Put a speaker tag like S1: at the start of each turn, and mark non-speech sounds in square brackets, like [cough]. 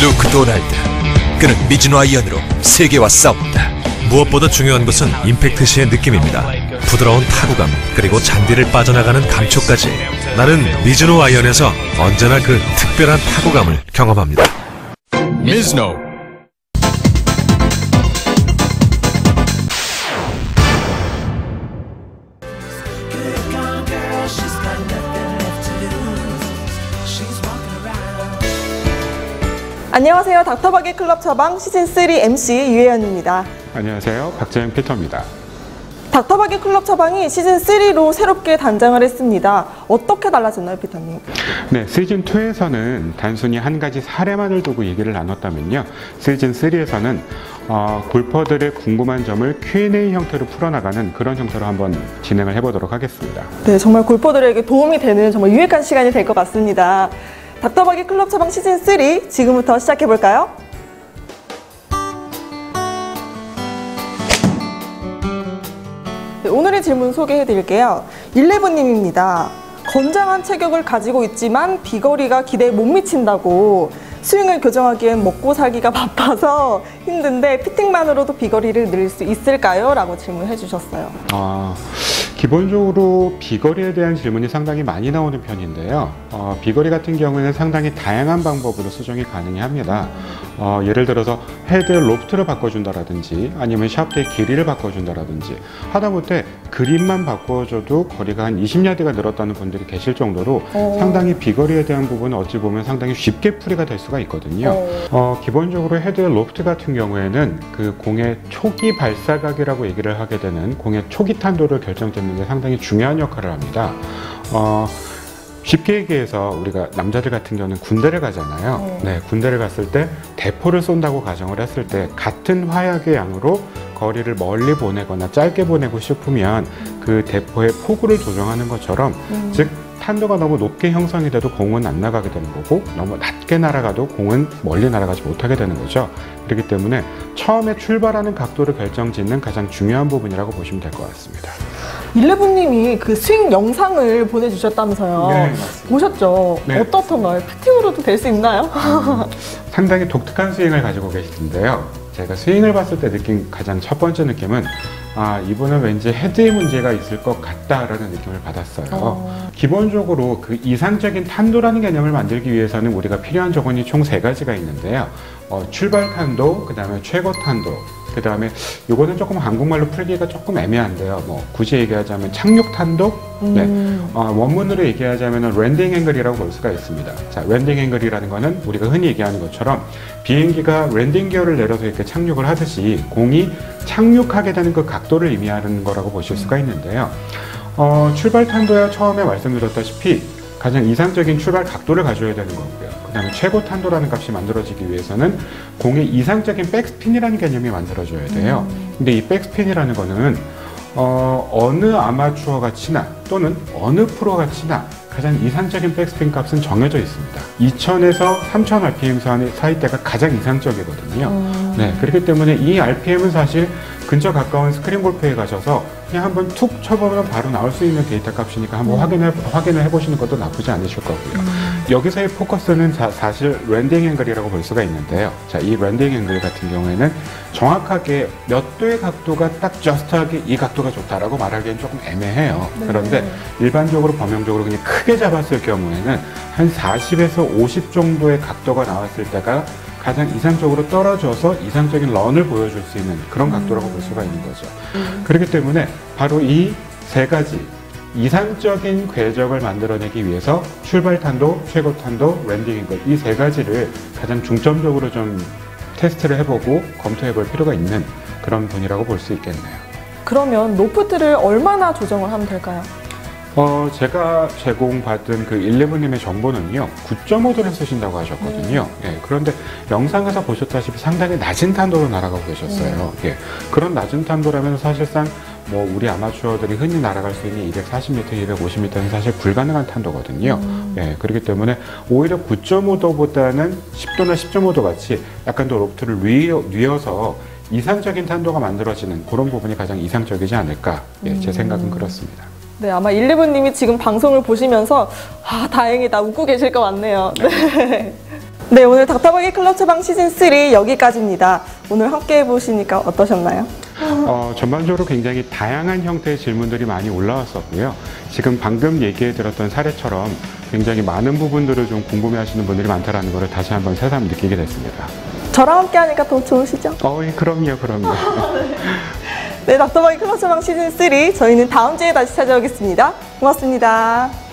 S1: 루크 도날드 그는 미즈노 아이언으로 세계와 싸운다
S2: 무엇보다 중요한 것은 임팩트 시의 느낌입니다. 부드러운 타구감 그리고 잔디를 빠져나가는 감촉까지 나는 미즈노 아이언에서 언제나 그 특별한 타구감을 경험합니다.
S1: 미즈노
S3: 안녕하세요. 닥터바기 클럽 처방 시즌 3 MC 유혜연입니다.
S4: 안녕하세요. 박재영 피터입니다.
S3: 닥터바기 클럽 처방이 시즌 3로 새롭게 단장을 했습니다. 어떻게 달라졌나요, 피터님?
S4: 네, 시즌 2에서는 단순히 한 가지 사례만을 두고 얘기를 나눴다면요. 시즌 3에서는 어, 골퍼들의 궁금한 점을 Q&A 형태로 풀어나가는 그런 형태로 한번 진행을 해보도록 하겠습니다.
S3: 네, 정말 골퍼들에게 도움이 되는 정말 유익한 시간이 될 것 같습니다. 닥터바기 클럽 처방 시즌 3 지금부터 시작해 볼까요? 네, 오늘의 질문 소개해 드릴게요. 11님입니다. 건장한 체격을 가지고 있지만 비거리가 기대에 못 미친다고 스윙을 교정하기엔 먹고 살기가 바빠서 힘든데 피팅만으로도 비거리를 늘수 있을까요? 라고 질문해 주셨어요.
S4: 어, 기본적으로 비거리에 대한 질문이 상당히 많이 나오는 편인데요. 어, 비거리 같은 경우에는 상당히 다양한 방법으로 수정이 가능합니다. 어, 예를 들어서 헤드 로프트를 바꿔준다라든지 아니면 샤프트의 길이를 바꿔준다라든지 하다못해 그림만 바꿔줘도 거리가 한 20야드가 늘었다는 분들이 계실 정도로
S3: 어.
S4: 상당히 비거리에 대한 부분은 어찌 보면 상당히 쉽게 풀이가 될 수가 있거든요.
S3: 어.
S4: 어, 기본적으로 헤드 로프트 같은 경우에는 그 공의 초기 발사각이라고 얘기를 하게 되는 공의 초기 탄도를 결정짓는 데 상당히 중요한 역할을 합니다. 어, 쉽게 얘기해서 우리가 남자들 같은 경우는 군대를 가잖아요.
S3: 네.
S4: 네, 군대를 갔을 때 대포를 쏜다고 가정을 했을 때 같은 화약의 양으로 거리를 멀리 보내거나 짧게 보내고 싶으면 그 대포의 폭우를 조정하는 것처럼
S3: 음.
S4: 즉 탄도가 너무 높게 형성이 돼도 공은 안 나가게 되는 거고 너무 낮게 날아가도 공은 멀리 날아가지 못하게 되는 거죠. 그렇기 때문에 처음에 출발하는 각도를 결정짓는 가장 중요한 부분이라고 보시면 될 것 같습니다.
S3: 11님이 그 스윙 영상을 보내주셨다면서요.
S4: 네, 맞습니다.
S3: 보셨죠?
S4: 네.
S3: 어떻던가요? 피팅으로도 될 수 있나요? [laughs]
S4: 상당히 독특한 스윙을 가지고 계시는데요. 제가 스윙을 봤을 때 느낀 가장 첫 번째 느낌은 아 이분은 왠지 헤드에 문제가 있을 것 같다라는 느낌을 받았어요.
S3: 어.
S4: 기본적으로 그 이상적인 탄도라는 개념을 만들기 위해서는 우리가 필요한 조건이 총 세 가지가 있는데요. 어, 출발 탄도, 그 다음에 최고 탄도, 그 다음에 요거는 조금 한국말로 풀기가 조금 애매한데요. 뭐 굳이 얘기하자면 착륙 탄도, 네.
S3: 음.
S4: 어, 원문으로 얘기하자면 랜딩 앵글이라고 볼 수가 있습니다. 자, 랜딩 앵글이라는 거는 우리가 흔히 얘기하는 것처럼 비행기가 랜딩 기어를 내려서 이렇게 착륙을 하듯이 공이 착륙하게 되는 그 각도를 의미하는 거라고 보실 수가 있는데요. 어, 출발 탄도야 처음에 말씀드렸다시피 가장 이상적인 출발 각도를 가져야 되는 거고요. 그 다음에 최고 탄도라는 값이 만들어지기 위해서는 공의 이상적인 백스핀이라는 개념이 만들어져야 돼요. 근데 이 백스핀이라는 거는 어, 어느 아마추어가 치나 또는 어느 프로가 치나 가장 이상적인 백스핀 값은 정해져 있습니다. 2000에서 3000 RPM 사이- 사이대가 가장 이상적이거든요.
S3: 음.
S4: 네, 그렇기 때문에 이 RPM은 사실 근처 가까운 스크린 골프에 가셔서 그냥 한번 툭 쳐보면 바로 나올 수 있는 데이터 값이니까 한번 확인해, 확인을 해보시는 것도 나쁘지 않으실 거고요. 여기서의 포커스는 자- 사실 랜딩 앵글이라고 볼 수가 있는데요. 자, 이 랜딩 앵글 같은 경우에는 정확하게 몇 도의 각도가 딱 저스트하게 이 각도가 좋다라고 말하기엔 조금 애매해요.
S3: 네.
S4: 그런데 일반적으로 범용적으로 그냥 크게 잡았을 경우에는 한 40에서 50 정도의 각도가 나왔을 때가 가장 이상적으로 떨어져서 이상적인 런을 보여줄 수 있는 그런 각도라고 볼 수가 있는 거죠. 그렇기 때문에 바로 이 세 가지 이상적인 궤적을 만들어내기 위해서 출발 탄도, 최고 탄도, 랜딩 앵글 이 세 가지를 가장 중점적으로 좀 테스트를 해보고 검토해볼 필요가 있는 그런 분이라고 볼 수 있겠네요.
S3: 그러면 로프트를 얼마나 조정을 하면 될까요?
S4: 어, 제가 제공받은 그 11님의 정보는요, 9.5도를 쓰신다고 하셨거든요. 예, 그런데 영상에서 보셨다시피 상당히 낮은 탄도로 날아가고 계셨어요. 예, 그런 낮은 탄도라면 사실상 뭐 우리 아마추어들이 흔히 날아갈 수 있는 240m, 250m는 사실 불가능한 탄도거든요. 예, 그렇기 때문에 오히려 9.5도보다는 10도나 10.5도 같이 약간 더 로프트를 뉘어, 뉘어 서 이상적인 탄도가 만들어지는 그런 부분이 가장 이상적이지 않을까. 예, 제 생각은 그렇습니다.
S3: 네, 아마 11님이 지금 방송을 보시면서 아, 다행이다 웃고 계실 것 같네요. 네. [laughs] 네, 오늘 닥터버기 클럽 처방 시즌 3 여기까지입니다. 오늘 함께 해보시니까 어떠셨나요?
S4: 어, 전반적으로 굉장히 다양한 형태의 질문들이 많이 올라왔었고요. 지금 방금 얘기해 들었던 사례처럼 굉장히 많은 부분들을 좀 궁금해 하시는 분들이 많다라는 것을 다시 한번 새삼 느끼게 됐습니다.
S3: 저랑 함께 하니까 더 좋으시죠?
S4: 어, 예, 그럼요, 그럼요. [laughs]
S3: 네, 닥터버기 클럽 처방 시즌 3 저희는 다음 주에 다시 찾아오겠습니다. 고맙습니다.